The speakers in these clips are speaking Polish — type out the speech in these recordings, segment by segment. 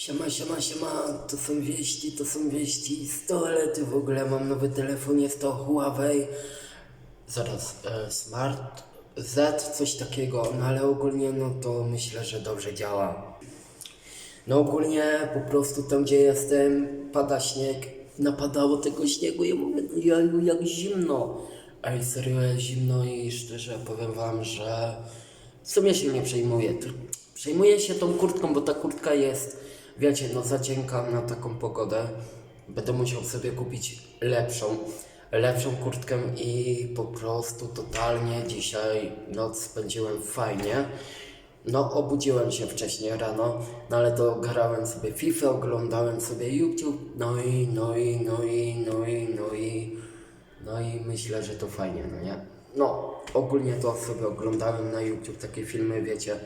Siema, siema, siema, to są wieści, to są wieści z toalety w ogóle, mam nowy telefon, jest to Huawei, zaraz, e, Smart Z, coś takiego, no ale ogólnie no to myślę, że dobrze działa. No ogólnie po prostu tam gdzie jestem pada śnieg, napadało tego śniegu i mówię, no jaju, jak zimno. Ej, serio zimno i szczerze powiem wam, że w sumie się nie przejmuję. Przejmuję się tą kurtką, bo ta kurtka jest, wiecie, no za cienka na taką pogodę. Będę musiał sobie kupić lepszą, lepszą kurtkę i po prostu totalnie dzisiaj noc spędziłem fajnie. No, obudziłem się wcześniej rano, no ale to grałem sobie FIFA, oglądałem sobie YouTube, no i, no i, no i, no i, no i, no i myślę, że to fajnie, no nie? No, ogólnie to sobie oglądałem na YouTube takie filmy, wiecie,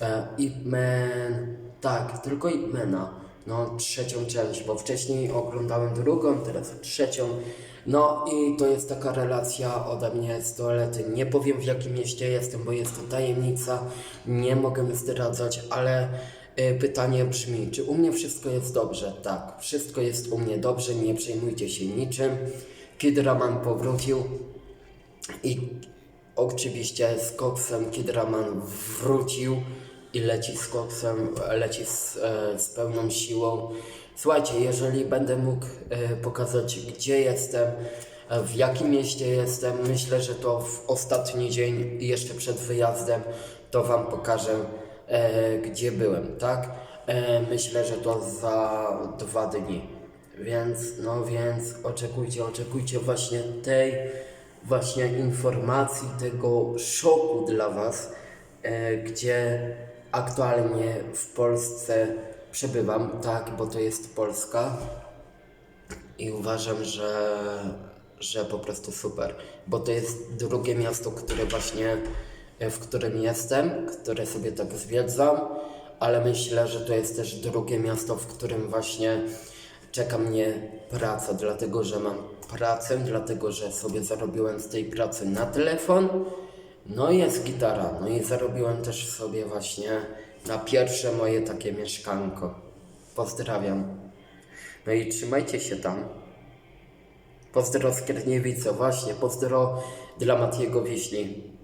e, Ip Man, tak, tylko Ip Mana, no trzecią część, bo wcześniej oglądałem drugą, teraz trzecią, no i to jest taka relacja ode mnie z toalety. Nie powiem w jakim mieście jestem, bo jest to tajemnica, nie mogę zdradzać, ale y, pytanie brzmi, czy u mnie wszystko jest dobrze? Tak, wszystko jest u mnie dobrze, nie przejmujcie się niczym. Kid Raman powrócił i oczywiście z koksem Kid Raman wrócił i leci z koksem, leci z, e, z pełną siłą. Słuchajcie, jeżeli będę mógł e, pokazać, gdzie jestem, e, w jakim mieście jestem, myślę, że to w ostatni dzień, jeszcze przed wyjazdem, to Wam pokażę, gdzie byłem, tak? Myślę, że to za dwa dni. Więc, no więc oczekujcie, oczekujcie właśnie tej właśnie informacji, tego szoku dla Was, gdzie aktualnie w Polsce przebywam, tak, bo to jest Polska. I uważam, że, że po prostu super, bo to jest drugie miasto, które właśnie, e, w którym jestem, które sobie tak zwiedzam, ale myślę, że to jest też drugie miasto, w którym właśnie czeka mnie praca, dlatego że mam pracę, dlatego że sobie zarobiłem z tej pracy na telefon, no jest gitara, no i zarobiłem też sobie właśnie na pierwsze moje takie mieszkanko. Pozdrawiam. No i trzymajcie się tam. Pozdro z Kierniewice, właśnie, pozdro dla Matiego Wiśni.